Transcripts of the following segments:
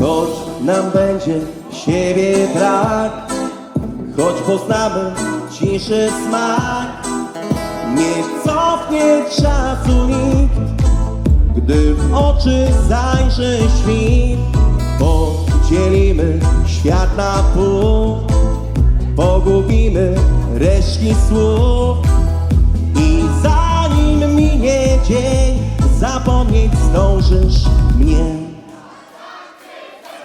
Choć nam będzie siebie brak Choć poznamy ciszy smak Nie cofnie czasu nikt Gdy w oczy zajrzy świt. Podzielimy świat na pół Pogubimy resztki słów I zanim minie dzień Zapomnieć zdążysz mnie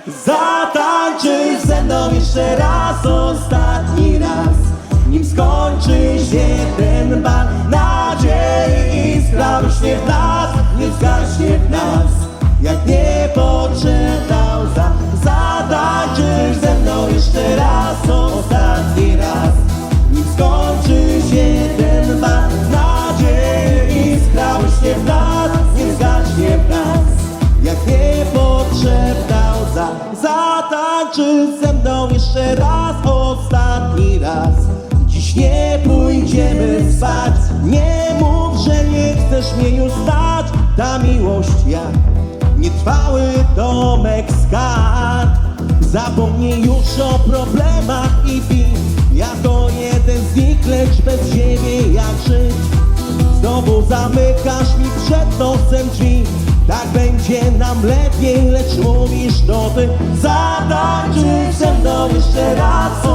Zatańczysz ze mną jeszcze raz, ostatni raz Nim skończy się ten bal. Nadziei iskra rośnie w nas, nie zgaśnie w nas. Jak niepotrzebna łza Zatańczysz ze mną jeszcze Nie pójdziemy spać. Nie mów, że nie chcesz mnie już znać Ta miłość jak nietrwały domek z Zapomnij już o problemach i pij. Jako jeden z nich, lecz bez siebie jak żyć. Znowu zamykasz mi przed nosem drzwi. Tak będzie nam lepiej, lecz mówisz to ty Zatańczysz ze mną jeszcze raz,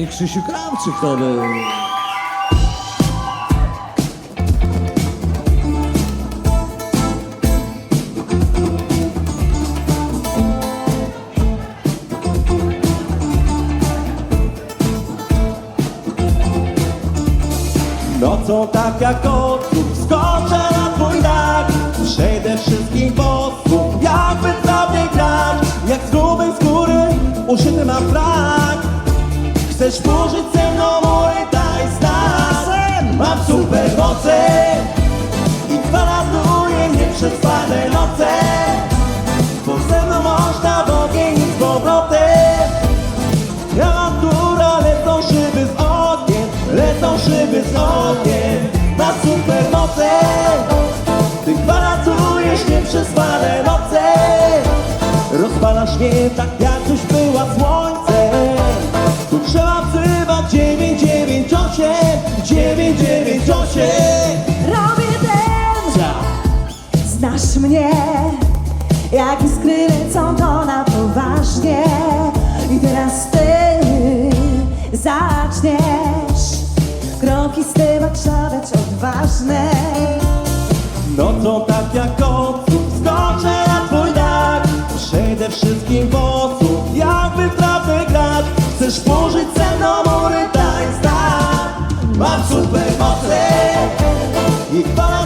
I Krzysiu Krawczyk to był. Nocą tak jak oców mną mój tajstan Mam super moce i gwarantuję nieprzespane noce. Bo ze mną można w ogień i z powrotem. Awantura, lecą szyby z ogniem Lecą szyby z ogniem. Na supermoce Ty gwarantujesz nieprzespane noce. Rozpalasz mnie tak jakbyś Jak iskry lecą to na poważnie. I teraz ty zaczniesz. Kroki z tyłu stawiać odważne Nocą tak jak oców skoczę na twój dach. Przejdę wszystkich bossów, jakby w trawę grać. Chcesz burzyć ze mną mury tańca Mam super moce. I gwarantuję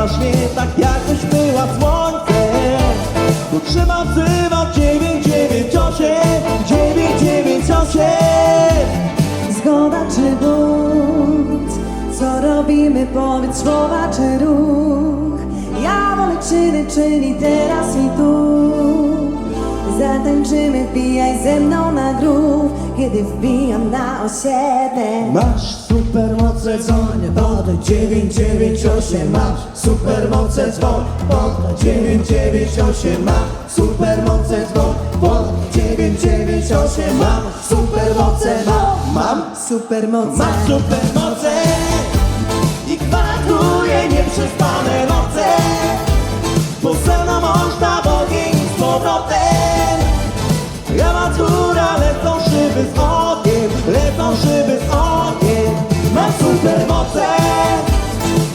Mnie tak jakbyś była słońce. Tu trzeba wzywać 998 998 Zgoda czy bunt Co robimy, powiedz słowa czy ruch? Ja wolę czyny, czyli teraz i tu. Zatańczymy, wbijaj ze mną na grób Kiedy wbijam na osiedle. Masz supermoce, dzwoń pod 998 Masz supermoce, dzwoń pod 998 Masz supermoce, dzwoń pod 998 Mam supermoce, mam, mam Supermoce. Mam supermoce i gwarantuję nieprzespane noce Bo ze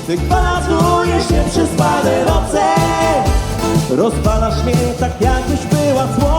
Ty gwarantujesz nieprzespane noce Rozpalasz mnie tak jakbyś była wzywać